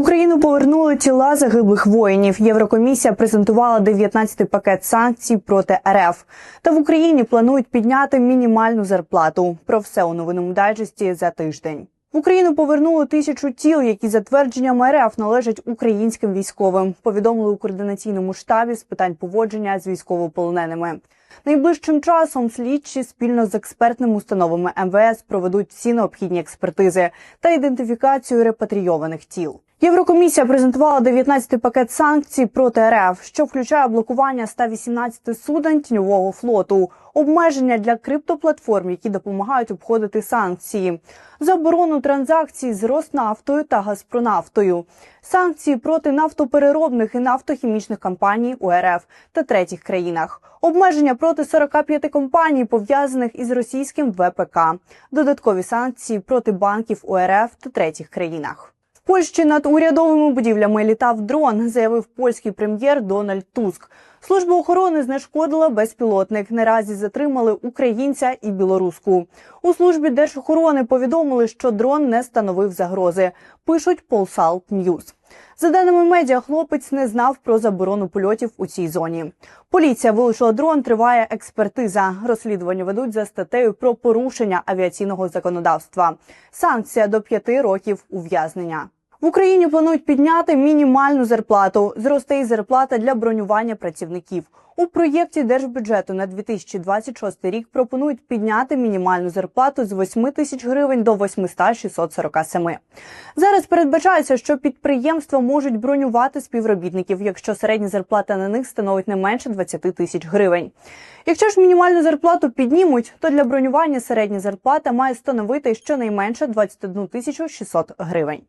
Україну повернули тіла загиблих воїнів. Єврокомісія презентувала 19-й пакет санкцій проти РФ. Та в Україні планують підняти мінімальну зарплату. Про все у новинному дайджесті за тиждень. В Україну повернули тисячу тіл, які за твердженням РФ належать українським військовим. Повідомили у координаційному штабі з питань поводження з військовополоненими. Найближчим часом слідчі спільно з експертними установами МВС проведуть всі необхідні експертизи та ідентифікацію репатрійованих тіл. Єврокомісія презентувала 19-й пакет санкцій проти РФ, що включає блокування 118 суден тіньового флоту, обмеження для криптоплатформ, які допомагають обходити санкції, заборону транзакцій з Роснафтою та Газпронафтою, санкції проти нафтопереробних і нафтохімічних компаній у РФ та третіх країнах, обмеження проти 45 компаній, пов'язаних із російським ВПК, додаткові санкції проти банків у РФ та третіх країнах. Польщі над урядовими будівлями літав дрон, заявив польський прем'єр Дональд Туск. Служба охорони знешкодила безпілотник. Наразі затримали українця і білоруску. У службі держохорони повідомили, що дрон не становив загрози. Пишуть Polsal News. За даними медіа, хлопець не знав про заборону польотів у цій зоні. Поліція вилучила дрон. Триває експертиза. Розслідування ведуть за статтею про порушення авіаційного законодавства. Санкція до п'яти років ув'язнення. В Україні планують підняти мінімальну зарплату. Зросте і зарплата для бронювання працівників. У проєкті держбюджету на 2026 рік пропонують підняти мінімальну зарплату з 8 тисяч гривень до 800-647. Зараз передбачається, що підприємства можуть бронювати співробітників, якщо середня зарплата на них становить не менше 20 тисяч гривень. Якщо ж мінімальну зарплату піднімуть, то для бронювання середня зарплата має становити щонайменше 21 тисячу 600 гривень.